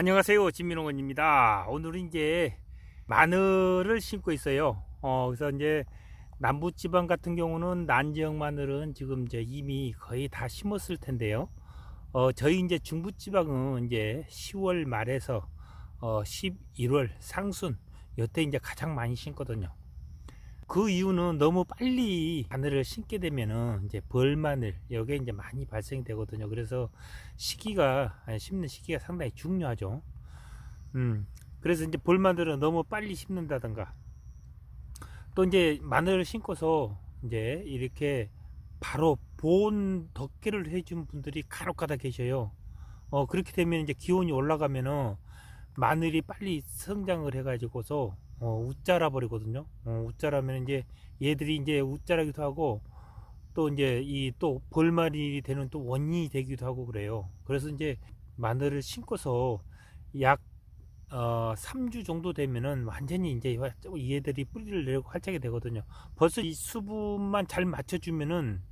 안녕하세요. 진민홍원입니다. 오늘은 이제 마늘을 심고 있어요. 어, 그래서 이제 남부지방 같은 경우는 난지역 마늘은 지금 이제 이미 거의 다 심었을 텐데요. 어, 저희 이제 중부지방은 이제 10월 말에서 어, 11월 상순 요때 이제 가장 많이 심거든요. 그 이유는 너무 빨리 마늘을 심게 되면은 이제 벌마늘 여기에 이제 많이 발생이 되거든요. 그래서 시기가 심는 시기가 상당히 중요하죠. 음. 그래서 이제 벌마늘은 너무 빨리 심는다든가 또 이제 마늘을 심고서 이제 이렇게 바로 보온 덮개를 해준 분들이 간혹가다 계셔요. 어 그렇게 되면 이제 기온이 올라가면은 마늘이 빨리 성장을 해 가지고서 어, 웃자라 버리거든요. 어, 웃자라면 이제 얘들이 이제 웃자라기도 하고 또 이제 이 또 벌말이 되는 또 원인이 되기도 하고 그래요. 그래서 이제 마늘을 심고서 약 어, 3주 정도 되면은 완전히 이제 얘들이 뿌리를 내리고 활짝이 되거든요. 벌써 이 수분만 잘 맞춰주면은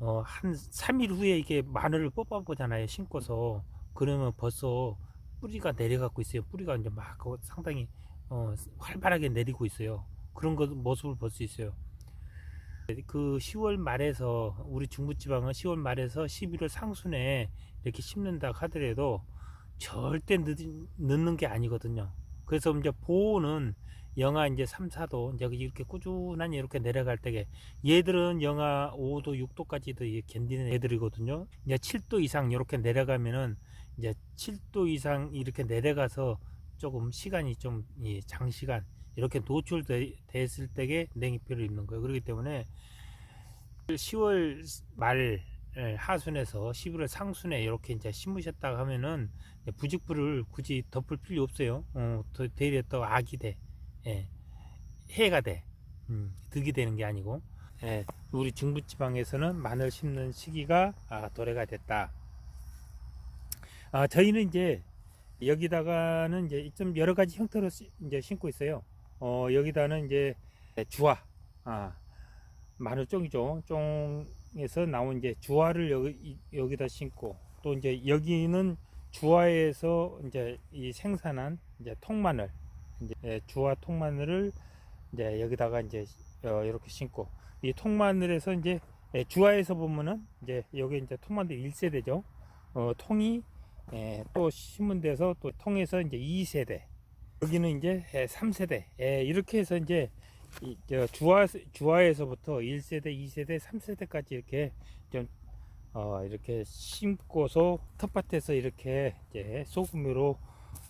어, 한 3일 후에 이게 마늘을 뽑아 보잖아요. 심고서 그러면 벌써 뿌리가 내려가고 있어요. 뿌리가 이제 막 상당히 어, 활발하게 내리고 있어요. 그런 것 모습을 볼 수 있어요. 그 10월 말에서 우리 중부지방은 10월 말에서 11월 상순에 이렇게 심는다 하더라도 절대 늦, 늦는 게 아니거든요. 그래서 이제 보호는 영하 이제 3, 4도 이제 이렇게 꾸준하게 이렇게 내려갈 때에 얘들은 영하 5도, 6도까지도 견디는 애들이거든요. 이제 7도 이상 이렇게 내려가면은 이제 7도 이상 이렇게 내려가서 조금 시간이 좀 장시간 이렇게 노출됐을 때에 냉이표를 입는 거예요. 그렇기 때문에 10월 말 하순에서 11월 상순에 이렇게 이제 심으셨다 하면은 부직불을 굳이 덮을 필요 없어요. 어, 대리에 또 악이 돼. 예. 해가 돼. 음, 득이 되는 게 아니고. 예, 우리 중부지방에서는 마늘 심는 시기가 아, 도래가 됐다. 아, 저희는 이제 여기다가는 이제 좀 여러 가지 형태로 이제 심고 있어요. 어, 여기다는 이제 주화, 아, 마늘 쫑이죠. 쫑에서 나온 이제 주화를 여기, 여기다 심고 또 이제 여기는 주화에서 이제 이 생산한 이제 통마늘, 이제 주화 통마늘을 이제 여기다가 이제 어, 이렇게 심고 이 통마늘에서 이제 주화에서 보면은 이제 여기 이제 통마늘 1세대죠. 어, 통이 예, 또 심은 데서 또 통해서 이제 2세대 여기는 이제 3세대 예, 이렇게 해서 이제 이, 주화 주화에서부터 1세대, 2세대, 3세대까지 이렇게 좀 어, 이렇게 심고서 텃밭에서 이렇게 이제 소금으로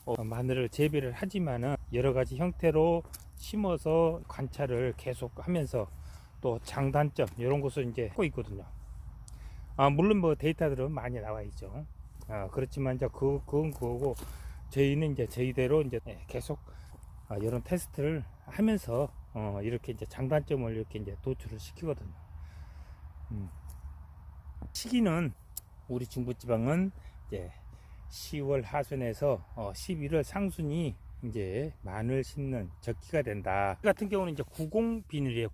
어, 마늘을 재배를 하지만은 여러 가지 형태로 심어서 관찰을 계속 하면서 또 장단점 이런 것을 이제 하고 있거든요. 아, 물론 뭐 데이터들은 많이 나와 있죠. 아, 그렇지만 이제 그, 그건 그거고 저희는 이제 저희대로 이제 계속 아, 이런 테스트를 하면서 어, 이렇게 이제 장단점을 이렇게 이제 도출을 시키거든요. 음. 시기는 우리 중부지방은 이제 10월 하순에서 어, 11월 상순이 이제 마늘 심는 적기가 된다. 이 같은 경우는 이제 구공 비닐이에요.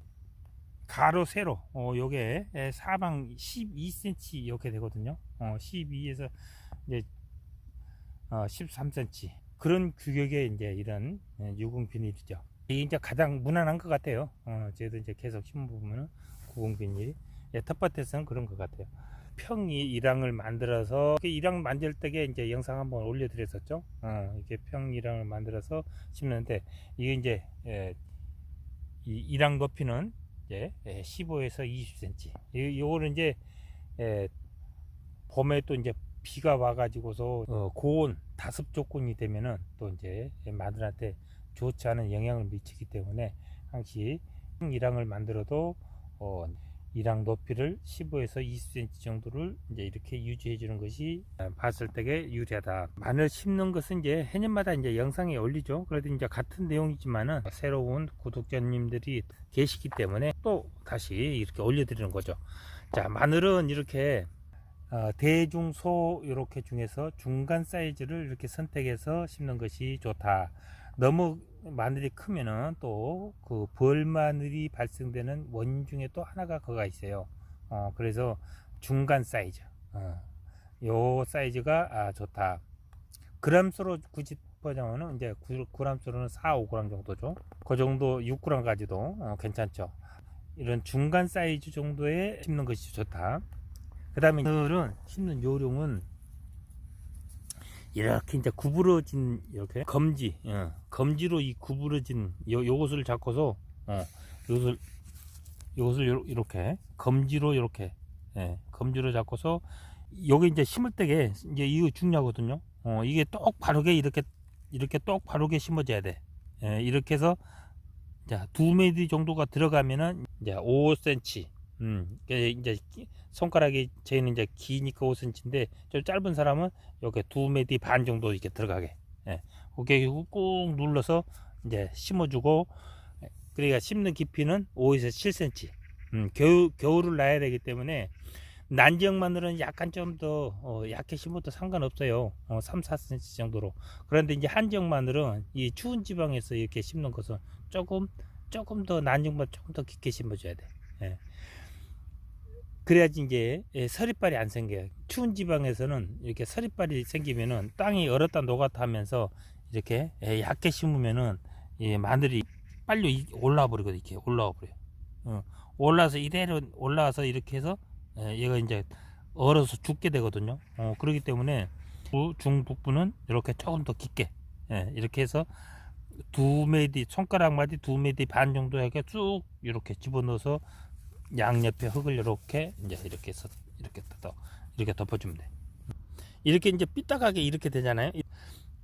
가로 세로 어 요게 사방 12cm 이렇게 되거든요. 어 12에서 이제 어 13cm 그런 규격의 이제 이런 유공 비닐이죠. 이게 이제 가장 무난한 것 같아요. 어 저희도 이제 계속 심어보면은 구공 비닐이 예, 텃밭에서는 그런 것 같아요. 평이 일항을 만들어서 일항 만들 때에 이제 영상 한번 올려드렸었죠. 어, 이렇게 평 일항을 만들어서 심는데 이게 이제 예, 이 일항 높이는 이제 15에서 20cm. 이, 요거는 이제 예, 봄에 또 이제 비가 와가지고서 어, 고온 다습 조건이 되면은 또 이제 마늘한테 좋지 않은 영향을 미치기 때문에 항시 일항을 만들어도 어, 일항 높이를 15에서 20cm 정도를 이제 이렇게 유지해 주는 것이 봤을 때에 유리하다. 마늘 심는 것은 이제 해년마다 이제 영상에 올리죠. 그래도 이제 같은 내용이지만은 새로운 구독자님들이 계시기 때문에 또 다시 이렇게 올려드리는 거죠. 자, 마늘은 이렇게 어, 대중소 이렇게 중에서 중간 사이즈를 이렇게 선택해서 심는 것이 좋다. 너무 마늘이 크면은 또 그 벌마늘이 발생되는 원인 중에 또 하나가 그가 있어요. 어, 그래서 중간 사이즈. 어, 요 사이즈가 아, 좋다. 그람수로 굳이 보자면은 이제 9, 그람수로는 4, 5g 정도죠. 그 정도 6g까지도 어, 괜찮죠. 이런 중간 사이즈 정도에 심는 것이 좋다. 그 다음에 오늘은 심는 요령은 이렇게 이제 구부러진 이렇게 검지, 어, 검지로 이 구부러진 요, 요것을 잡고서 어, 요것을 요것을 요- 이렇게 검지로 이렇게 예, 검지로 잡고서 여기 이제 심을 때게 이제 이거 중요하거든요. 어, 이게 똑 바르게 이렇게 이렇게 똑 바르게 심어줘야 돼. 예, 이렇게 해서 자, 두 메디 정도가 들어가면은 이제 5cm. 음, 이게 이제 기- 손가락이 저희는 이제 기니까 5cm인데 좀 짧은 사람은 이렇게 두 메디 반 정도 이렇게 들어가게. 예. 그게 꾹 눌러서 이제 심어주고 예, 그러니까 심는 깊이는 5에서 7cm. 음, 겨울 겨울을 놔야 되기 때문에 난지역 마늘은 약간 좀더 어, 약해 심어도 상관없어요. 어, 3, 4cm 정도로. 그런데 이제 한지역 마늘은 이 추운 지방에서 이렇게 심는 것은 조금 조금 더 난지역만 조금 더 깊게 심어줘야 돼. 예. 그래야지 이제 예, 서리빨이 안 생겨요. 추운 지방에서는 이렇게 서리빨이 생기면은 땅이 얼었다 녹았다 하면서 이렇게 예, 얇게 심으면은 이 마늘이 빨리 이- 올라와 버리거든 이렇게 올라와 버려. 어, 올라서 이대로 올라와서 이렇게 해서 예, 얘가 이제 얼어서 죽게 되거든요. 어, 그렇기 때문에 부- 중북부는 이렇게 조금 더 깊게 예, 이렇게 해서 두 메디 손가락 마디 두 메디 반 정도 이렇게 쭉 이렇게 집어넣어서 양옆에 흙을 이렇게 이제 이렇게 해서 이렇게 더 이렇게 덮어주면 돼. 이렇게 이제 삐딱하게 이렇게 되잖아요.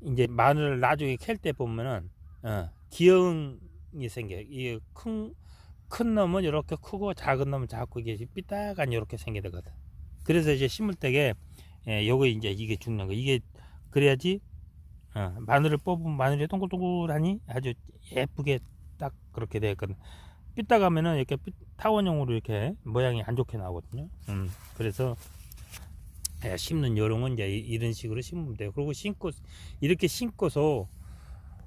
이제 마늘을 나중에 캘 때 보면은 어, 기형이 생겨. 이게 큰, 큰 놈은 이렇게 크고 작은 놈은 작고 이게 삐딱한 이렇게 생겨 되거든. 그래서 이제 심을 때게 예, 요거 이제 이게 중요한 거. 이게 그래야지 어, 마늘을 뽑으면 마늘이 동글동글하니 아주 예쁘게 딱 그렇게 되거든. 삐딱 하면은 이렇게 삐- 타원형으로 이렇게 모양이 안 좋게 나오거든요. 음, 그래서 예, 심는 요령은 이제 이- 이런 식으로 심으면 돼요. 그리고 심고 이렇게 심고서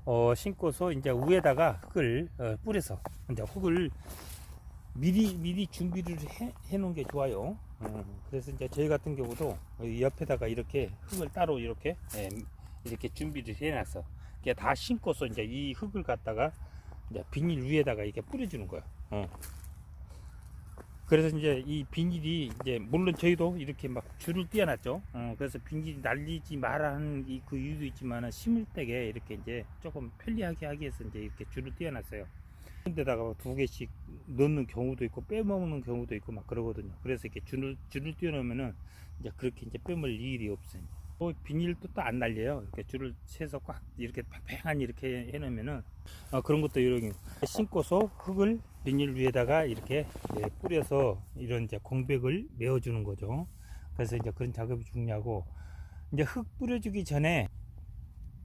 어, 심고서 이제 위에다가 흙을 어, 뿌려서 이제 흙을 미리 미리 준비를 해, 해 놓은 게 좋아요. 음, 그래서 이제 저희 같은 경우도 이 옆에다가 이렇게 흙을 따로 이렇게 예, 이렇게 준비를 해놨어. 다 심고서 이제 이 흙을 갖다가 이제 비닐 위에다가 이렇게 뿌려주는 거야. 어. 그래서 이제 이 비닐이 이제 물론 저희도 이렇게 막 줄을 띄어놨죠. 어, 그래서 비닐이 날리지 이그 이유도 있지만은 심을 때게 이렇게 이제 조금 편리하게 하기 위해서 이제 이렇게 줄을 띄어놨어요. 데다가 두 개씩 넣는 경우도 있고 빼먹는 경우도 있고 막 그러거든요. 그래서 이렇게 줄을 줄을 띄워놓으면은 이제 그렇게 이제 빼먹을 일이 없어요. 또 비닐도 또 안 날려요. 이렇게 줄을 세서 꽉 이렇게 팽팽한 이렇게 해놓으면은 어, 그런 것도 이렇게 심고서 흙을 비닐 위에다가 이렇게 예, 뿌려서 이런 이제 공백을 메워주는 거죠. 그래서 이제 그런 작업이 중요하고 이제 흙 뿌려주기 전에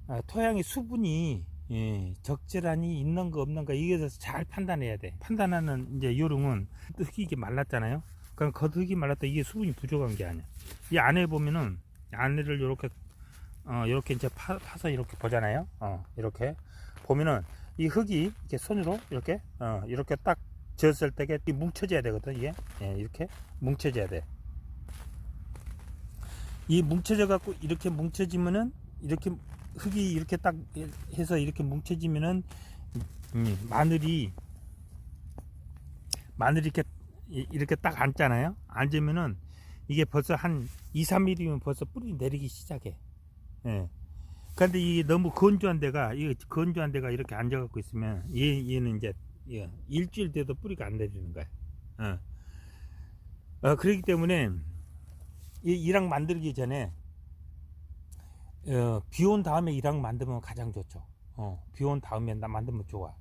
아, 토양의 수분이 예, 적절하니 있는 거 없는 거 이게 잘 판단해야 돼. 판단하는 이제 요령은 흙이 이게 말랐잖아요. 그럼 겉흙이 말랐다 이게 수분이 부족한 게 아니야. 이 안에 보면은 안에를 이렇게 어 이렇게 이제 파, 파서 이렇게 보잖아요. 어 이렇게 보면은 이 흙이 이렇게 손으로 이렇게 어 이렇게 딱 졌을 때게 이 뭉쳐져야 되거든 이게 예, 이렇게 뭉쳐져야 돼. 이 뭉쳐져 갖고 이렇게 뭉쳐지면은 이렇게 흙이 이렇게 딱 해서 이렇게 뭉쳐지면은 음, 마늘이 마늘이 이렇게 이- 이렇게 딱 앉잖아요. 앉으면은 이게 벌써 한 2, 3mm면 벌써 뿌리 내리기 시작해. 예. 근데 이게 너무 건조한 데가 이 건조한 데가 이렇게 앉아 갖고 있으면 얘 얘는 이제 예, 일주일 돼도 뿌리가 안 내리는 거야. 어. 어, 그렇기 때문에 이 이랑 만들기 전에 어, 비 온 다음에 이랑 만들면 가장 좋죠. 어, 비 온 다음에 나 만들면 좋아.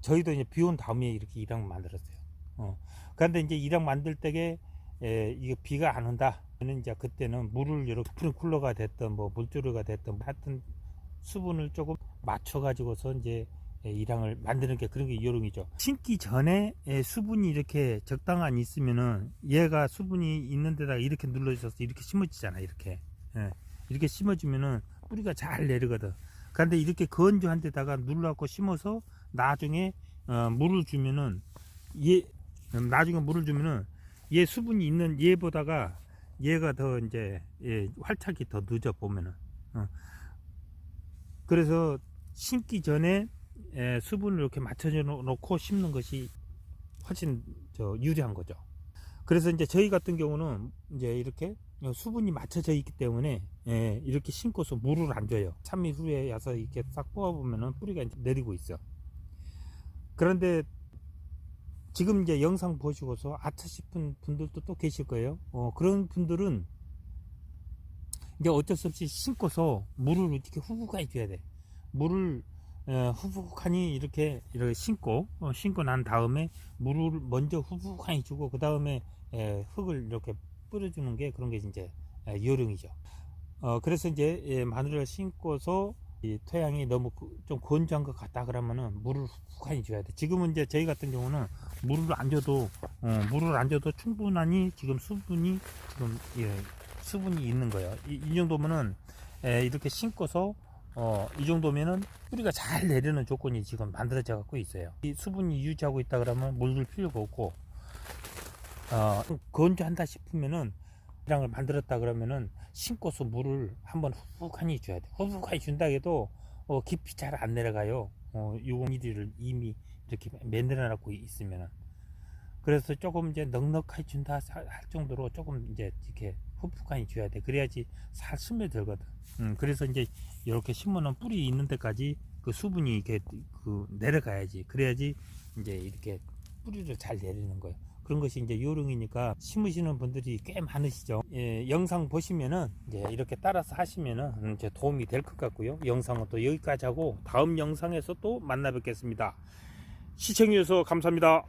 저희도 이제 비 온 다음에 이렇게 이랑 만들었어요. 어. 그런데 이제 이랑 만들 때게 에, 이게 비가 안 온다. 는 이제 그때는 물을 이렇게 프린쿨러가 됐든 뭐 물조류가 됐든 하여튼 수분을 조금 맞춰 가지고서 이제 에, 이랑을 만드는 게 그런 게 요령이죠. 심기 전에 에, 수분이 이렇게 적당한 있으면은 얘가 수분이 있는 데다가 이렇게 눌러 있어서 이렇게 심어지잖아 이렇게. 예. 이렇게 심어주면은 뿌리가 잘 내리거든. 그런데 이렇게 건조한 데다가 눌러갖고 심어서 나중에 어, 물을 주면은 얘 음, 나중에 물을 주면은 얘 수분이 있는 얘보다가 얘가 더 이제 예, 활착이 더 늦어 보면은 어. 그래서 심기 전에 에, 수분을 이렇게 맞춰져 놓고 심는 것이 훨씬 저 유리한 거죠. 그래서 이제 저희 같은 경우는 이제 이렇게 수분이 맞춰져 있기 때문에 예, 이렇게 심고서 물을 안 줘요. 3일 후에 와서 이렇게 싹 뽑아보면은 뿌리가 이제 내리고 있어. 그런데 지금 이제 영상 보시고서 아차 싶은 분들도 또 계실 거예요. 어, 그런 분들은 이제 어쩔 수 없이 심고서 물을 이렇게 후부가 해 줘야 돼. 물을 어, 후부간히 이렇게 이렇게 심고 어, 심고 난 다음에 물을 먼저 후부간히 주고 그 다음에 흙을 이렇게 뿌려주는 게 그런 게 이제 에, 요령이죠. 어, 그래서 이제 예, 마늘을 심고서 이 토양이 너무 그- 좀 건조한 것 같다 그러면은 물을 후간히 줘야 돼. 지금은 이제 저희 같은 경우는 물을 안 줘도 어, 물을 안 줘도 충분하니 지금 수분이 지금 예, 수분이 있는 거예요. 이, 이 정도면은 에, 이렇게 심고서 어, 이 정도면은 뿌리가 잘 내리는 조건이 지금 만들어져 갖고 있어요. 이 수분이 유지하고 있다 그러면 물 줄 필요가 없고 어, 건조한다 싶으면은 이랑을 만들었다 그러면은 심고서 물을 한번 후룩하니 줘야 돼. 후룩하니 준다 해도 어, 깊이 잘 안 내려가요. 어, 요공이를 이미 이렇게 만들어 놨고 있으면은 그래서 조금 이제 넉넉하게 준다 할 정도로 조금 이제 이렇게 후푹하니 줘야 돼. 그래야지 살 스며들거든. 음, 그래서 이제 이렇게 심으면 뿌리 있는 데까지 그 수분이 이렇게 그 내려가야지. 그래야지 이제 이렇게 뿌리를 잘 내리는 거예요. 그런 것이 이제 요령이니까 심으시는 분들이 꽤 많으시죠. 예, 영상 보시면은 이제 이렇게 따라서 하시면은 음, 이제 도움이 될 것 같고요. 영상은 또 여기까지 하고 다음 영상에서 또 만나 뵙겠습니다. 시청해주셔서 감사합니다.